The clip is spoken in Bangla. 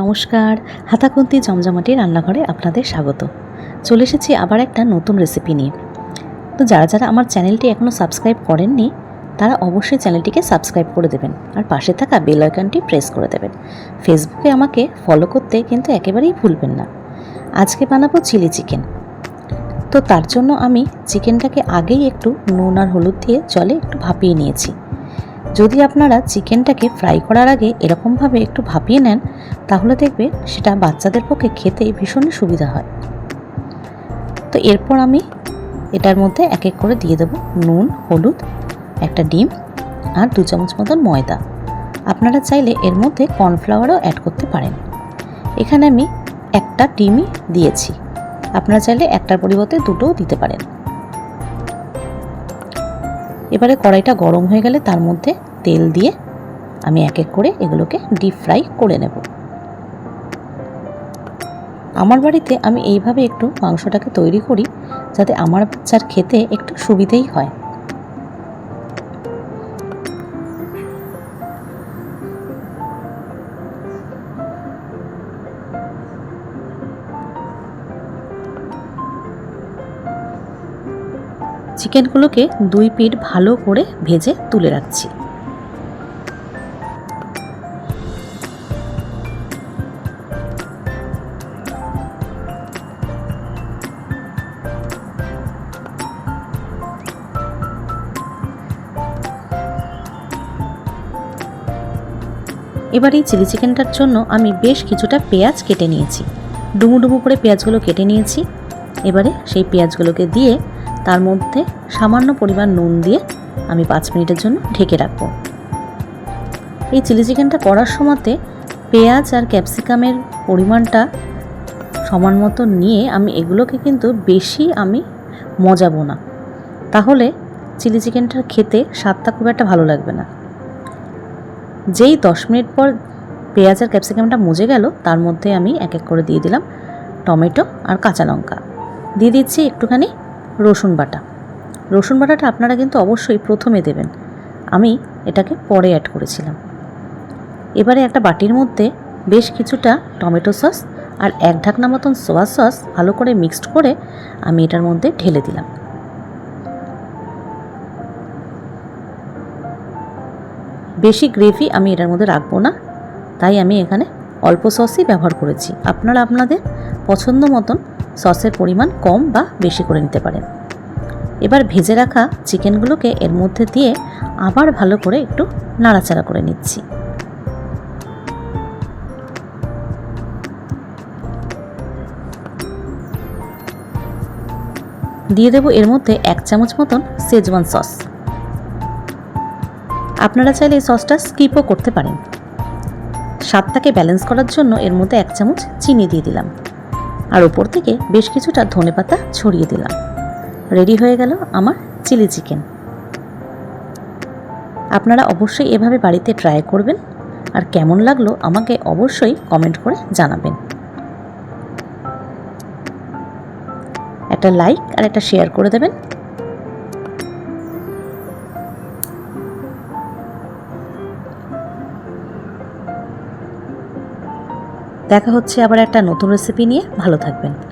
নমস্কার। হাতাকুন্তি জমজমাটি রান্নাঘরে আপনাদের স্বাগত। চলে এসেছি আবার একটা নতুন রেসিপি নিয়ে। তো যারা যারা আমার চ্যানেলটি এখনও সাবস্ক্রাইব করেননি, তারা অবশ্যই চ্যানেলটিকে সাবস্ক্রাইব করে দেবেন আর পাশে থাকা বেল আইকনটি প্রেস করে দেবেন। ফেসবুকে আমাকে ফলো করতে কিন্তু একেবারেই ভুলবেন না। আজকে বানাবো চিলি চিকেন তো তার জন্য আমি চিকেনটাকে আগেই একটু নুন আর হলুদ দিয়ে জলে একটু ভাপিয়ে নিয়েছি। যদি আপনারা চিকেনটাকে ফ্রাই করার আগে এরকমভাবে একটু ভাপিয়ে নেন, তাহলে দেখবে সেটা বাচ্চাদের পক্ষে খেতে ভীষণই সুবিধা হয়। তো এরপর আমি এটার মধ্যে এক এক করে দিয়ে দেবো নুন, হলুদ, একটা ডিম আর দু চামচ মতন ময়দা। আপনারা চাইলে এর মধ্যে কর্নফ্লাওয়ারও অ্যাড করতে পারেন। এখানে আমি একটা ডিমই দিয়েছি। আপনারা চাইলে একটার পরিবর্তে দুটোও দিতে পারেন। এবারে কড়াইটা গরম হয়ে গেলে তার মধ্যে তেল দিয়ে আমি এক এক করে এগুলোকে ডিপ ফ্রাই করে নেব। আমার বাড়িতে আমি এইভাবে একটু মাংসটাকে তৈরি করি যাতে আমার বাচ্চার খেতে একটু সুবিধেই হয়। চিকেনগুলোকে দুই পিঠ ভালো করে ভেজে তুলে রাখছি। এবার এই চিলি চিকেনটার জন্য আমি বেশ কিছুটা পেঁয়াজ কেটে নিয়েছি। ডুমু ডুমু করে পেঁয়াজগুলো কেটে নিয়েছি। এবারে সেই পেঁয়াজগুলোকে দিয়ে তার মধ্যে সামান্য পরিমাণ নুন দিয়ে আমি পাঁচ মিনিটের জন্য ঢেকে রাখব। এই চিলি চিকেনটা করার সময়তে পেঁয়াজ আর ক্যাপসিকামের পরিমাণটা সমান মতো নিয়ে আমি এগুলোকে কিন্তু বেশি আমি মজাবো না। তাহলে চিলি চিকেনটা খেতে স্বাদটা খুব একটা ভালো লাগবে না। যেই দশ মিনিট পর পেঁয়াজ আর ক্যাপসিকামটা মজে গেল, তার মধ্যে আমি এক এক করে দিয়ে দিলাম টমেটো আর কাঁচা লঙ্কা। দিয়ে দিচ্ছি একটুখানি রসুন বাটা। রসুন বাটাটা আপনারা কিন্তু অবশ্যই প্রথমে দেবেন। আমি এটাকে পরে অ্যাড করেছিলাম। এবারে একটা বাটির মধ্যে বেশ কিছুটা টমেটো সস আর এক ঢাকনা মতন সোয়া সস ভালো করে মিক্সড করে আমি এটার মধ্যে ঢেলে দিলাম। বেশি গ্রেভি আমি এটার মধ্যে রাখব না। তাই আমি এখানে অল্প সসই ব্যবহার করেছি। আপনারা আপনাদের পছন্দ মতন সসের পরিমাণ কম বা বেশি করে নিতে পারেন। এবার ভেজে রাখা চিকেনগুলোকে এর মধ্যে দিয়ে আবার ভালো করে একটু নাড়াচাড়া করে নিচ্ছি। দিয়ে দেবো এর মধ্যে এক চামচ মতন সেজওয়ান সস আপনারা চাইলে এই সসটা স্কিপও করতে পারেন। স্বাদটাকে ব্যালেন্স করার জন্য এর মধ্যে এক চামচ চিনি দিয়ে দিলাম। আর ওপর থেকে বেশ কিছুটা ধনে পাতা ছড়িয়ে দিলাম। রেডি হয়ে গেল আমার চিলি চিকেন। আপনারা অবশ্যই এভাবে বাড়িতে ট্রাই করবেন। আর কেমন লাগল আমাকে অবশ্যই কমেন্ট করে জানাবেন। একটা লাইক আর একটা শেয়ার করে দেবেন। দেখা হচ্ছে আবার একটা নতুন রেসিপি নিয়ে। ভালো থাকবেন।